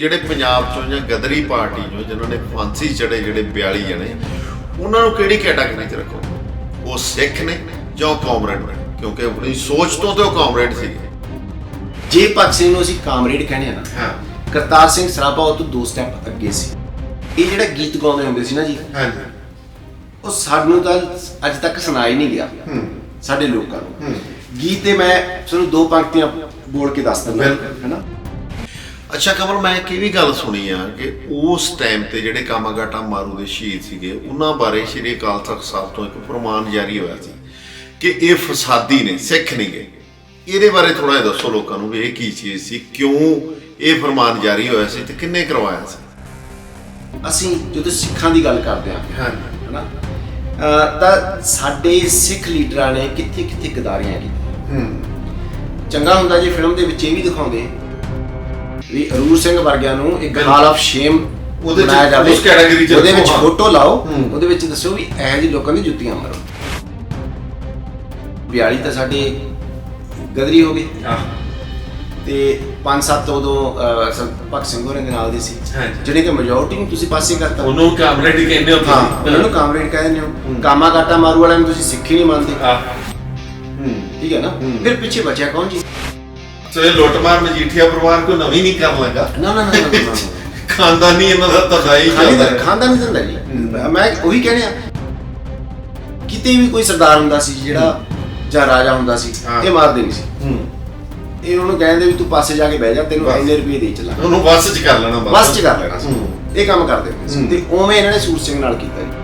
ਜਿਹੜੇ ਪੰਜਾਬ ਚੋਂ ਜਾਂ ਗਦਰੀ ਪਾਰਟੀ ਚੋਂ ਜਿਨ੍ਹਾਂ ਨੇ ਫਾਂਸੀ ਚੜੇ ਜਿਹੜੇ 42 ਜਣੇ ਉਹਨਾਂ ਨੂੰ ਕਿਹੜੀ ਕੈਟਾਗਰੀ 'ਚ ਰੱਖੋ? ਉਹ ਸਿੱਖ ਨੇ ਜਾਂ ਕਾਮਰੇਡ ਨੇ? ਕਿਉਂਕਿ ਆਪਣੀ ਸੋਚ ਤੋਂ ਤੇ ਉਹ ਕਾਮਰੇਡ ਸੀਗੇ। ਜੇ ਭਗਤ ਸਿੰਘ ਨੂੰ ਅਸੀਂ ਕਾਮਰੇਡ ਕਹਿੰਦੇ ਆ ਨਾ ਹਾਂ। ਕਰਤਾਰ ਸਿੰਘ ਸਰਾਭਾ ਉਹ ਤੋਂ ਦੋ ਸਟੈਪ ਅੱਗੇ ਸੀ। ਇਹ ਜਿਹੜਾ ਗੀਤ ਗਾਉਂਦੇ ਹੁੰਦੇ ਸੀ ਨਾ ਜੀ ਹਾਂਜੀ। ਉਹ ਸਾਨੂੰ ਤਾਂ ਅੱਜ ਤੱਕ ਸੁਣਾਈ ਨਹੀਂ ਗਿਆ। ਹੂੰ। ਸਾਡੇ ਲੋਕਾਂ ਨੂੰ। ਹੂੰ। ਗੀਤ ਤੇ ਮੈਂ ਤੁਹਾਨੂੰ ਦੋ ਪੰਕਤੀਆਂ ਬੋਲ ਕੇ ਦੱਸ ਦਿੰਦਾ ਬਿਲਕੁਲ। ਹੈਨਾ? ਅੱਛਾ ਕਮਲ ਮੈਂ ਇੱਕ ਇਹ ਵੀ ਗੱਲ ਸੁਣੀ ਆ ਕਿ ਉਸ ਟਾਈਮ ਤੇ ਜਿਹੜੇ ਕਾਮਾਗਾਟਾ ਮਾਰੂ ਦੇ ਸ਼ਹੀਦ ਸੀਗੇ ਉਹਨਾਂ ਬਾਰੇ ਸ਼੍ਰੀ ਅਕਾਲ ਤਖਤ ਸਾਹਿਬ ਤੋਂ ਇੱਕ ਫਰਮਾਨ ਜਾਰੀ ਹੋਇਆ ਸੀ ਕਿ ਇਹ ਫਸਾਦੀ ਨੇ ਸਿੱਖ ਨਹੀਂ ਗਏ ਇਹਦੇ ਬਾਰੇ ਥੋੜਾ ਜਿਹਾ ਦੱਸੋ ਲੋਕਾਂ ਨੂੰ ਵੀ ਇਹ ਕੀ ਚੀਜ਼ ਸੀ ਕਿਉਂ ਇਹ ਫਰਮਾਨ ਜਾਰੀ ਹੋਇਆ ਸੀ ਤੇ ਕਿੰਨੇ ਕਰਵਾਇਆ ਸੀ? ਅਸੀਂ ਜਦੋਂ ਸਿੱਖਾਂ ਦੀ ਗੱਲ ਕਰਦੇ ਹਾਂ ਹਾਂਜੀ ਹੈਨਾ ਤਾਂ ਸਾਡੇ ਸਿੱਖ ਲੀਡਰਾਂ ਨੇ ਕਿੱਥੇ ਕਿੱਥੇ ਗਦਾਰੀਆਂ ਕੀਤੀਆਂ। ਹੂੰ। ਚੰਗਾ ਹੁੰਦਾ ਜੇ ਫਿਲਮ ਦੇ ਵਿੱਚ ਇਹ ਵੀ ਦਿਖਾਉਂਦੇ। ਵੀ ਅਰੂਰ ਸਿੰਘ ਵਰਗਿਆਂ ਨੂੰ ਇੱਕ। ਹਾਲ ਆਫ ਸ਼ੇਮ ਉਹਦੇ ਚ- ਜਾਵੇ। ਉਸ category ਚ ਉਹਦੇ ਵਿੱਚ। ਫੋਟੋ ਲਾਓ। ਉਹਦੇ ਵਿੱਚ ਦੱਸੋ ਵੀ ਇਹੋ ਜਿਹੇ ਲੋਕਾਂ ਦੀ ਜੁੱਤੀਆਂ ਮਾਰੋ। 42 ਤਾਂ ਸਾਡੇ ਗਦਰੀ ਹੋ ਗਏ। ਤੇ ਪੰਜ ਸੱਤ ਉਦੋਂ ਅਹ, ਸ- ਭਗਤ ਸਿੰਘ ਹੋਰਾਂ ਦੇ ਨਾਲ ਦੇ ਸੀ। ਜਿਹੜੇ ਕਿ ਮੈਜੋਰਟੀ ਨੂੰ ਤੁਸੀਂ ਪਾਸੇ ਕਰਤਾ। ਉਹਨੂੰ ਕਾਮਰੇਡ ਹੀ ਕਹਿੰਦੇ ਹੁੰਦੇ ਹਾਂ ਉਹਨਾਂ ਨੂੰ ਕਾਮਰੇਡ ਕਹਿੰਦੇ ਨੇ ਹੋ। ਕਾਮਾ ਕਾਟਾ ਮਾਰੂ ਵਾਲਿਆਂ ਨੂੰ ਤੁਸੀਂ ਸਿੱਖੀ ਨਹੀਂ ਮੰਨਦੇ। ਠੀਕ ਹੈ ਨਾ। ਫਿਰ ਪਿੱਛੇ ਬਚਿਆ ਕੌਣ ਜੀ? ਸੋ ਇਹ ਲੁੱਟਮਾਰ ਮਜੀਠੀਆ ਪਰਿਵਾਰ ਕੋਈ ਨਵੀਂ ਨਹੀਂ ਕਰਨ ਲੱਗਾ ਨਾ ਨਾ ਨਾ ਨਾ, ਨਾ, ਨਾ ਖਾਨਦਾਨੀ ਇਹਨਾਂ ਦਾ ਤਦਾਈ ਖਾਲੀ ਚੱਲਦਾ ਦਾ ਹੈ। ਖਾਂਦਾ ਨਹੀਂ ਦਿੰਦਾ ਜੀ ਹੂੰ। ਮੈਂ ਉਹੀ ਕਹਿਣਿਆ ਕਿਤੇ ਵੀ ਕੋਈ ਸਰਦਾਰ ਹੁੰਦਾ ਸੀ ਜਿਹੜਾ ਜਾਂ ਰਾਜਾ ਹੁੰਦਾ ਸੀ ਹਾਂ। ਇਹ ਮਾਰਦੇ ਨਹੀਂ ਸੀ ਹੂੰ ਇਹ ਉਹਨੂੰ ਕਹਿੰਦੇ ਵੀ ਤੂੰ ਪਾਸੇ ਜਾ ਕੇ ਬਹਿ ਜਾ ਤੈਨੂੰ ਬਸ। ਇੰਨੇ ਰੁਪਏ ਦੇ ਚਲਾ ਉਹਨੂੰ ਬੱਸ ਚ ਕਰ ਲੈਣਾ ਬਸ ਚ ਕਰ ਲੈਣਾ ਸੀ ਹੂੰ। ਇਹ ਕੰਮ ਕਰਦੇ ਹੁੰਦੇ ਸੀ ਹੂੰ। ਤੇ ਉਵੇਂ ਇਹਨਾਂ ਨੇ ਸੂਰ ਸਿੰਘ ਨਾਲ ਕੀਤਾ ਜੀ